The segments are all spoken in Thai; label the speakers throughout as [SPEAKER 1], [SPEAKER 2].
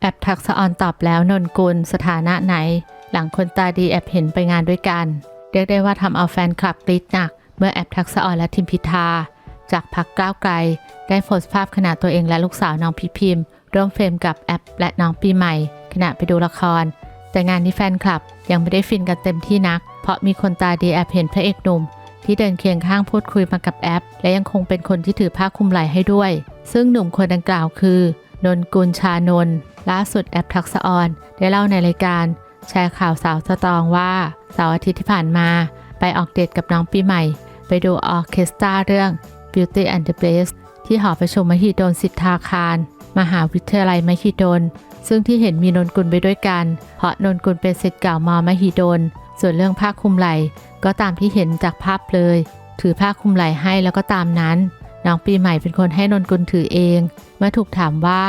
[SPEAKER 1] แอปทักษะออนตอบแล้วนนกุลสถานะไหน หลังคนตาดีแอบเห็นไปงานด้วยกัน เรียกได้ว่าทำเอาแฟนคลับกรี๊ดหนัก เมื่อแอปทักษะออนและทิมพิธา จากพักก้าวไกล ได้โพสต์ภาพขณะตัวเองและลูกสาวน้องพิพิมพ์ ร่วมเฟรมกับแอปและน้องปีใหม่ ขณะไปดูละคร แต่งานนี้แฟนคลับยังไม่ได้ฟินกันเต็มที่นัก เพราะมีคนตาดีแอบเห็นพระเอกหนุ่มที่เดินเคียงข้างพูดคุยมากับแอป และยังคงเป็นคนที่ถือผ้าคลุมไหล่ให้ด้วย ซึ่งหนุ่มคนดังกล่าวคือ นนกุลชานนท์ ล่าสุดแอปทักษออนได้เล่าในรายการ แชร์ข่าวสาวสตองว่าเสาร์อาทิตย์ที่ผ่านมา ไปออกเดทกับน้องปีใหม่ ไปดูออเคสตราเรื่อง Beauty and the Beast ที่หอประชุมมหิดลสิทธาคาร มหาวิทยาลัยมหิดล ซึ่งที่เห็นมีนนกุลไปด้วยกัน เพราะนนกุลเป็นศิษย์เก่ามอมหิดล ส่วนเรื่องผ้าคลุมไหล่ก็ตามที่เห็นจากภาพเลย ถือผ้าคลุมไหล่ให้แล้วก็ตามนั้น น้องปีใหม่เป็นคนให้นนกุลถือเอง เมื่อถูกถามว่า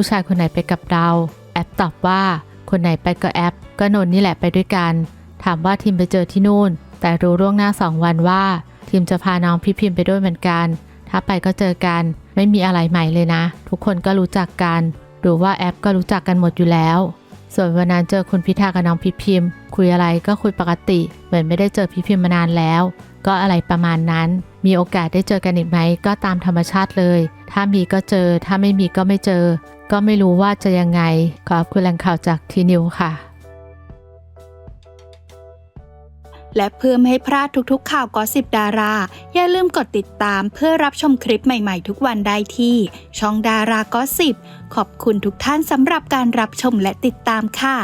[SPEAKER 1] ผู้ชายคนไหนไปกับเรา แอปตอบว่าคนไหนไปก็แอป ก็นนนี่แหละไปด้วยกัน ถามว่าทีมไปเจอที่นู่น แต่รู้ล่วงหน้าสองวันว่า ทีมจะพาน้องพี่พิมพ์ไปด้วยเหมือนกัน ถ้าไปก็เจอกัน ไม่มีอะไรใหม่เลยนะ ทุกคนก็รู้จักกันหรือว่าแอปก็รู้จักกันหมดอยู่แล้ว ส่วนวันนั้นเจอคุณพิธากับน้องพี่พิมพ์ คุยอะไรก็คุยปกติ เหมือนไม่ได้เจอพี่พิมพ์มานานแล้ว ก็อะไรประมาณนั้น มีโอกาสได้เจอกันอีกไหมก็ตามธรรมชาติเลย ถ้ามีก็เจอ ถ้าไม่มีก็ไม่เจอ ก็ไม่รู้ว่าจะยังไง ขอบคุณแหล่งข่าวจากทีนิวค่ะ
[SPEAKER 2] และเพื่อไม่ให้พลาดทุกๆ ข่าวกอสิบดารา อย่าลืมกดติดตามเพื่อรับชมคลิปใหม่ๆ ทุกวันได้ที่ ช่องดารากอสิบขอบคุณทุกท่านสำหรับการรับชมและติดตามค่ะ